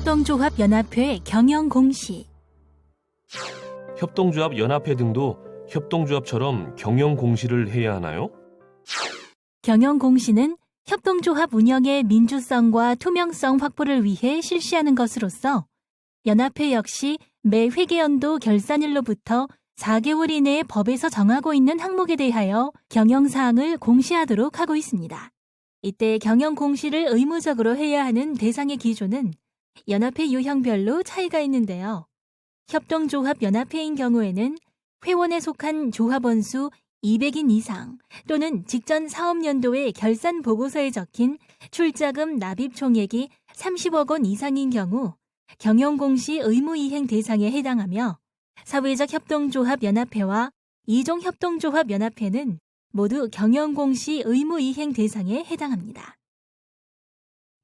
협동조합연합회 경영 공시 협동조합 연합회 등도 협동조합처럼 경영 공시를 해야 하나요? 경영 공시는 협동조합 운영의 민주성과 투명성 확보를 위해 실시하는 것으로서 연합회 역시 매 회계연도 결산일로부터 4개월 이내에 법에서 정하고 있는 항목에 대하여 경영사항을 공시하도록 하고 있습니다. 이때 경영 공시를 의무적으로 해야 하는 대상의 기준은 연합회 유형별로 차이가 있는데요. 협동조합 연합회인 경우에는 회원에 속한 조합원 수 200인 이상 또는 직전 사업연도의 결산 보고서에 적힌 출자금 납입 총액이 30억 원 이상인 경우 경영공시 의무 이행 대상에 해당하며 사회적 협동조합 연합회와 이종 협동조합 연합회는 모두 경영공시 의무 이행 대상에 해당합니다.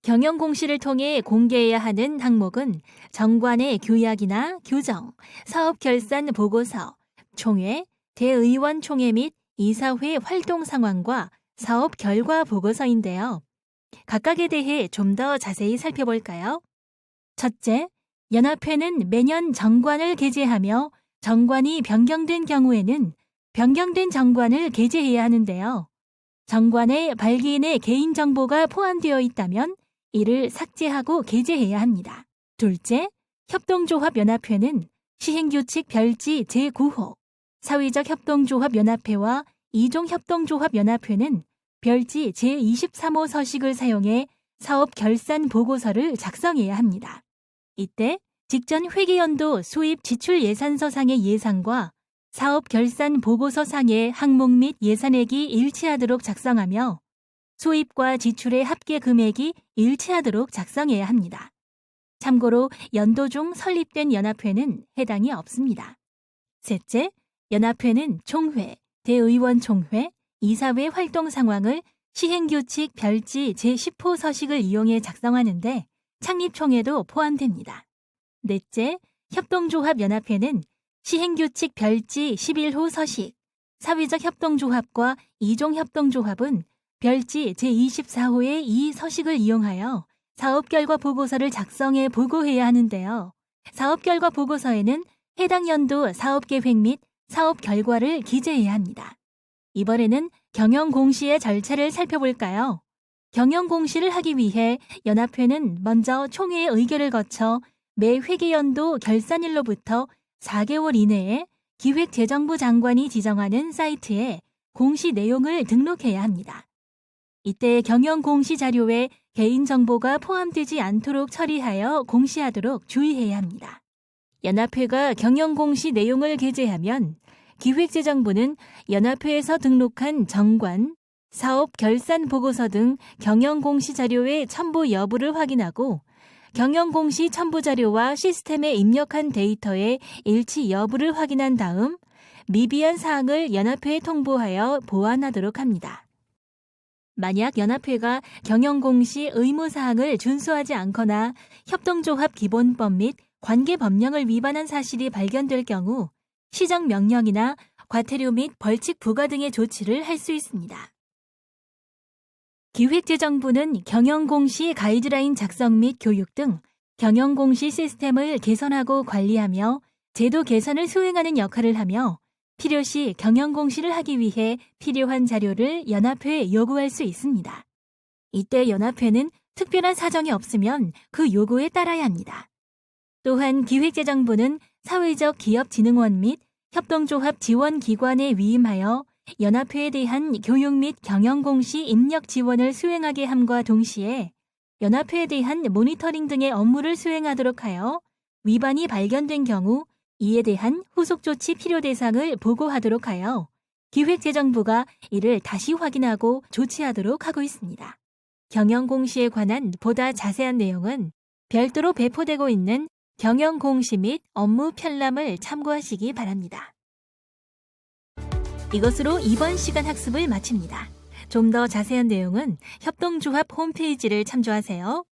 경영 공시를 통해 공개해야 하는 항목은 정관의 규약이나 규정, 사업 결산 보고서, 총회, 대의원 총회 및 이사회 활동 상황과 사업 결과 보고서인데요. 각각에 대해 좀 더 자세히 살펴볼까요? 첫째, 연합회는 매년 정관을 게재하며 정관이 변경된 경우에는 변경된 정관을 게재해야 하는데요. 정관에 발기인의 개인정보가 포함되어 있다면 이를 삭제하고 게재해야 합니다. 둘째, 협동조합연합회는 시행규칙 별지 제9호, 사회적 협동조합연합회와 이종협동조합연합회는 별지 제23호 서식을 사용해 사업 결산 보고서를 작성해야 합니다. 이때 직전 회계연도 수입 지출 예산서상의 예산과 사업 결산 보고서상의 항목 및 예산액이 일치하도록 작성하며 수입과 지출의 합계 금액이 일치하도록 작성해야 합니다. 참고로 연도 중 설립된 연합회는 해당이 없습니다. 셋째, 연합회는 총회, 대의원 총회, 이사회 활동 상황을 시행규칙 별지 제10호 서식을 이용해 작성하는데 창립총회도 포함됩니다. 넷째, 협동조합연합회는 시행규칙 별지 11호 서식, 사회적 협동조합과 이종협동조합은 별지 제24호의 이 서식을 이용하여 사업 결과 보고서를 작성해 보고해야 하는데요. 사업 결과 보고서에는 해당 연도 사업 계획 및 사업 결과를 기재해야 합니다. 이번에는 경영 공시의 절차를 살펴볼까요? 경영 공시를 하기 위해 연합회는 먼저 총회의 의결을 거쳐 매 회계연도 결산일로부터 4개월 이내에 기획재정부 장관이 지정하는 사이트에 공시 내용을 등록해야 합니다. 이때 경영 공시 자료에 개인정보가 포함되지 않도록 처리하여 공시하도록 주의해야 합니다. 연합회가 경영 공시 내용을 게재하면 기획재정부는 연합회에서 등록한 정관, 사업 결산 보고서 등 경영 공시 자료의 첨부 여부를 확인하고 경영 공시 첨부 자료와 시스템에 입력한 데이터의 일치 여부를 확인한 다음 미비한 사항을 연합회에 통보하여 보완하도록 합니다. 만약 연합회가 경영 공시 의무 사항을 준수하지 않거나 협동조합 기본법 및 관계 법령을 위반한 사실이 발견될 경우 시정 명령이나 과태료 및 벌칙 부과 등의 조치를 할 수 있습니다. 기획재정부는 경영공시 가이드라인 작성 및 교육 등 경영공시 시스템을 개선하고 관리하며 제도 개선을 수행하는 역할을 하며 필요시 경영 공시를 하기 위해 필요한 자료를 연합회에 요구할 수 있습니다. 이때 연합회는 특별한 사정이 없으면 그 요구에 따라야 합니다. 또한 기획재정부는 사회적 기업 진흥원 및 협동조합 지원 기관에 위임하여 연합회에 대한 교육 및 경영 공시 입력 지원을 수행하게 함과 동시에 연합회에 대한 모니터링 등의 업무를 수행하도록 하여 위반이 발견된 경우 이에 대한 후속 조치 필요 대상을 보고하도록 하여 기획재정부가 이를 다시 확인하고 조치하도록 하고 있습니다. 경영공시에 관한 보다 자세한 내용은 별도로 배포되고 있는 경영공시 및 업무 편람을 참고하시기 바랍니다. 이것으로 이번 시간 학습을 마칩니다. 좀 더 자세한 내용은 협동조합 홈페이지를 참조하세요.